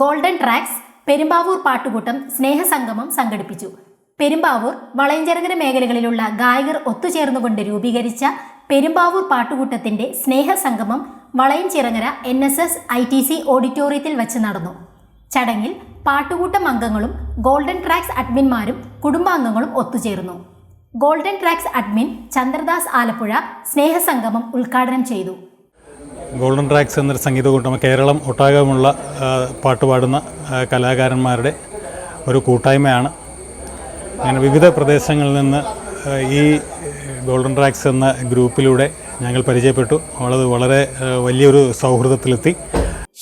Golden tracks Perumbavoor പാട്ടുകൂട്ടം സ്നേഹസംഗമം സംഘടിപ്പിച്ചു. പെരുമ്പാവൂർ വളയഞ്ചരകര മേഖലകളിലുള്ള ഗായകർ ഒത്തുചേർന്നുകൊണ്ട് രൂപീകരിച്ച പെരുമ്പാവൂർ പാട്ടുകൂട്ടത്തിന്റെ സ്നേഹസംഗമം Valayanchirangara N S S I T C ഓഡിറ്റോറിയത്തിൽ വെച്ച് നടന്നു. ചടങ്ങിൽ പാട്ടുകൂട്ടം അംഗങ്ങളും ഗോൾഡൻ ട്രാക്സ് അഡ്മിൻമാരും കുടുംബാംഗങ്ങളും ഒത്തുചേർന്നു. Golden tracks admin Chandradas Alappuzha സ്നേഹസംഗമം ഉദ്ഘാടനം ചെയ്തു. ഗോൾഡൻ ട്രാക്സ് എന്നൊരു സംഗീത കൂട്ടം കേരളം ഒട്ടാകമുള്ള പാട്ടുപാടുന്ന കലാകാരന്മാരുടെ ഒരു കൂട്ടായ്മയാണ്. അങ്ങനെ വിവിധ പ്രദേശങ്ങളിൽ നിന്ന് ഈ ഗോൾഡൻ ട്രാക്സ് എന്ന ഗ്രൂപ്പിലൂടെ ഞങ്ങൾ പരിചയപ്പെട്ടു. അവളത് വളരെ വലിയൊരു സൗഹൃദത്തിലെത്തി.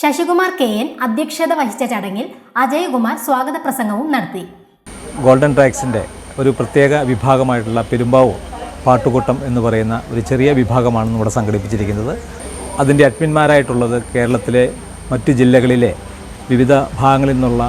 ശശികുമാർ കെ എൻ അധ്യക്ഷത വഹിച്ച ചടങ്ങിൽ അജയകുമാർ സ്വാഗത പ്രസംഗവും നടത്തി. ഗോൾഡൻ ട്രാക്സിന്റെ ഒരു പ്രത്യേക വിഭാഗമായിട്ടുള്ള പെരുമ്പാവൂർ പാട്ടുകൂട്ടം എന്ന് പറയുന്ന ഒരു ചെറിയ വിഭാഗമാണ് ഇവിടെ സംഘടിപ്പിച്ചിരിക്കുന്നത്. അതിന്റെ അഡ്മിന്മാരായിട്ടുള്ളത് കേരളത്തിലെ മറ്റു ജില്ലകളിലെ വിവിധ ഭാഗങ്ങളിൽ നിന്നുള്ള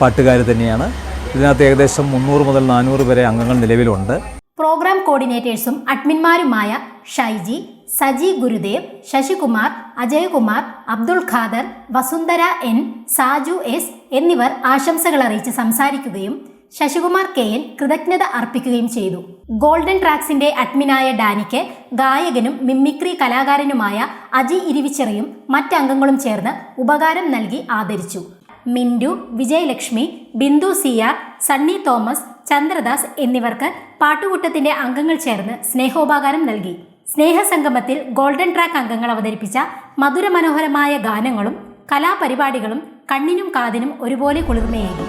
പാട്ടുകാർ തന്നെയാണ്. ഇതിനകത്ത് ഏകദേശം മുന്നൂറ് മുതൽ നാനൂറ് വരെ അംഗങ്ങൾ നിലവിലുണ്ട്. പ്രോഗ്രാം കോർഡിനേറ്റേഴ്സും അഡ്മിന്മാരുമായ ഷൈജി സജി ഗുരുദേവ് ശശികുമാർ അജയകുമാർ അബ്ദുൾ ഖാദർ വസുന്ധര എൻ സാജു എസ് എന്നിവർ ആശംസകൾ അറിയിച്ച് സംസാരിക്കുകയും ശശികുമാർ കെ എൻ കൃതജ്ഞത അർപ്പിക്കുകയും ചെയ്തു. ഗോൾഡൻ ട്രാക്സിന്റെ അഡ്മിനായ ഡാനിക്ക് ഗായകനും മിമിക്രി കലാകാരനുമായ അജി ഇരിവിച്ചെറിയും മറ്റംഗങ്ങളും ചേർന്ന് ഉപകാരം നൽകി ആദരിച്ചു. മിൻഡു വിജയലക്ഷ്മി ബിന്ദു സിയാർ സണ്ണി തോമസ് ചന്ദ്രദാസ് എന്നിവർക്ക് പാട്ടുകൂട്ടത്തിന്റെ അംഗങ്ങൾ ചേർന്ന് സ്നേഹോപകാരം നൽകി. സ്നേഹസംഗമത്തിൽ ഗോൾഡൻ ട്രാക്ക് അംഗങ്ങൾ അവതരിപ്പിച്ച മധുരമനോഹരമായ ഗാനങ്ങളും കലാപരിപാടികളും കണ്ണിനും കാതിനും ഒരുപോലെ കുളിർമയേകി.